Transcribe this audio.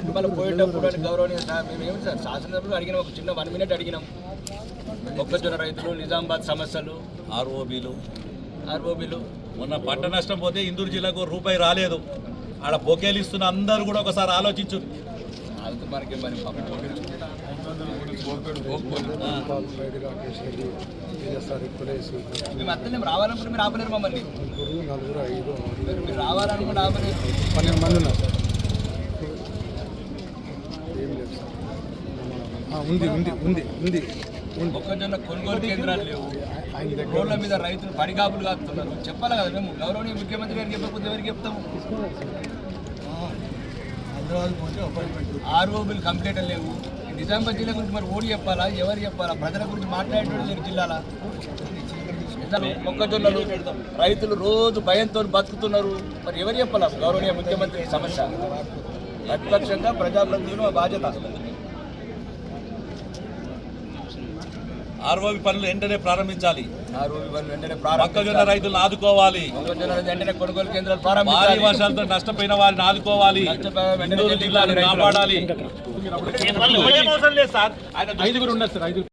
Minute మళ్ళీ పోయేటప్పుడు అని గౌరవనీయ సార్ మేము ఏమి సార్ శాసనసభ్యులు అడిగినాం ఒక చిన్న వన్ మినిట్ అడిగినాం. మొక్కజొన్న రైతులు నిజామాబాద్ సమస్యలు. ఆర్ఓబీలు. ఆర్ఓబీలు. మొన్న పంట నష్టం పోతే ఇందూరు జిల్లాకు రూపాయి రాలేదు. ఆడ బొకేలు ఇస్తున్న అందరూ కూడా ఒకసారి ఆలోచించు. మనకి మరి మేము అత్తలేం రావాలనుకుంటే మీరు ఆపలేరు మమ్మల్ని. నలుగురు ఐదు మీరు రావాలనుకుంటే ఆపలేరు. పన్నెండు మంది ఉన్నారు సార్ ఏం లేదు సార్ ఆ, ఉంది ఉంది ఉంది ఉంది. మొక్కజొన్న కొనుగోలు కేంద్రాలు లేవు. రోడ్ల మీద రైతులు పడిగాపులు కాస్తున్నారు చెప్పాలి కదా మేము. గౌరవనీయ ముఖ్యమంత్రి గారికి చెప్పకపోతే ఎవరికి చెప్తాము. ఆర్ఓబీలు కంప్లీట్ లేవు. నిజామాబాద్ జిల్లా గురించి మరి ఓడి చెప్పాలా? ఎవరు చెప్పాలా? ప్రజల గురించి మాట్లాడేటోళ్ళు లేరు జిల్లాల. మొక్కజొన్నలు? రైతులు రోజు భయంతో బతుకుతున్నారు. మరి ఎవరు చెప్పాలా? గౌరవనీయ ముఖ్యమంత్రి సమస్య. ప్రతిపక్షంగా ప్రజాప్రతినిధులు బాధ్యత. ఆర్ఓబి పనులు వెంటనే ప్రారంభించాలి. మొక్కజొన్న ప్రారంభించాలి. రైతులను ఆదుకోవాలి. భారీ వర్షాలతో నష్టపోయిన వారిని ఆదుకోవాలి. జిల్లాను కాపాడాలి. ఐదుగురు ఉన్నారు సార్. ఐదుగురు.